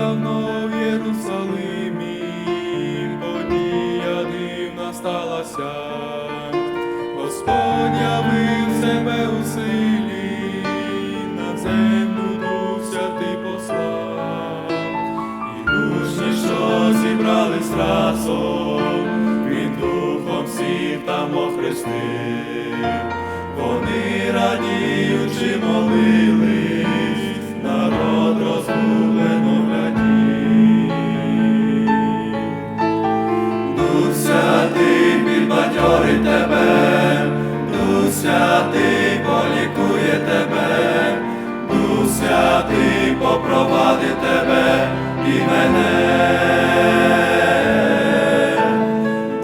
давно в Єрусалимі подія дивна сталася, Господь явив себе у силі, на землю дувся ти послав, і душі, що зібрались разом, він духом всіх там охрестив, вони радіючи молив. Святий попровади тебе і мене.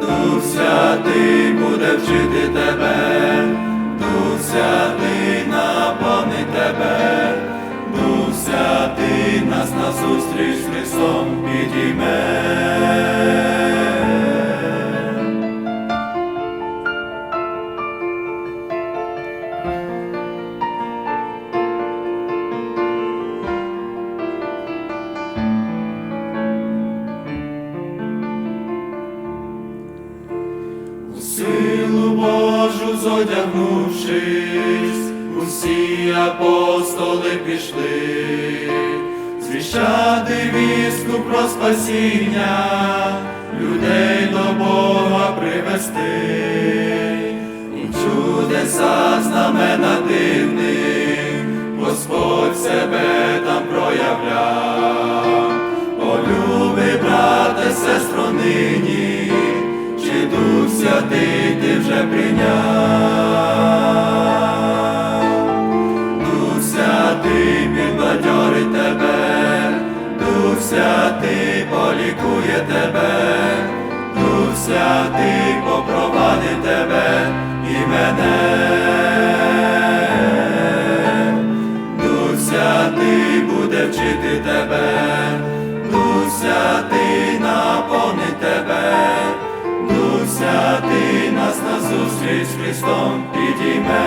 Дух Святий буде вчити тебе, Дух Святий наповни тебе, Дух Святий нас назустріч з Христом підійме. Силу Божу зодягнувшись, усі апостоли пішли, звіщати вістку про спасіння, людей до Бога привести, і чудеса знамена дивних, Господь себе там проявляв, О, любий брате, сестро, нині, Святий ти вже прийняв? Дух Святий підбадьорить тебе, Дух Святий полікує тебе, Дух Святий попровадить тебе і мене. Христом підійме.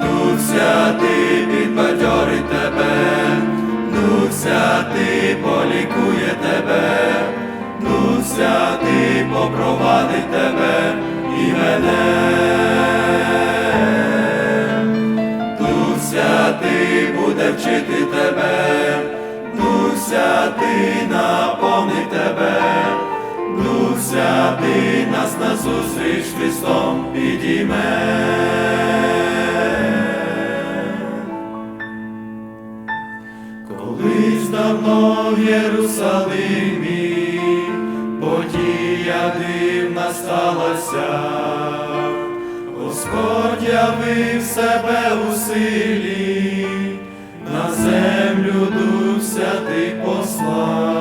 Дух Святий підбадьорить тебе, Дух Святий полікує тебе, Дух Святий попровадить тебе і мене. Дух Святий буде вчити тебе, Дух Святий наповнить тебе, ти нас назустріч Христом підійме. Колись давно в Єрусалимі, подія дивна сталася, Господь явив себе у силі, на землю дух святий послав.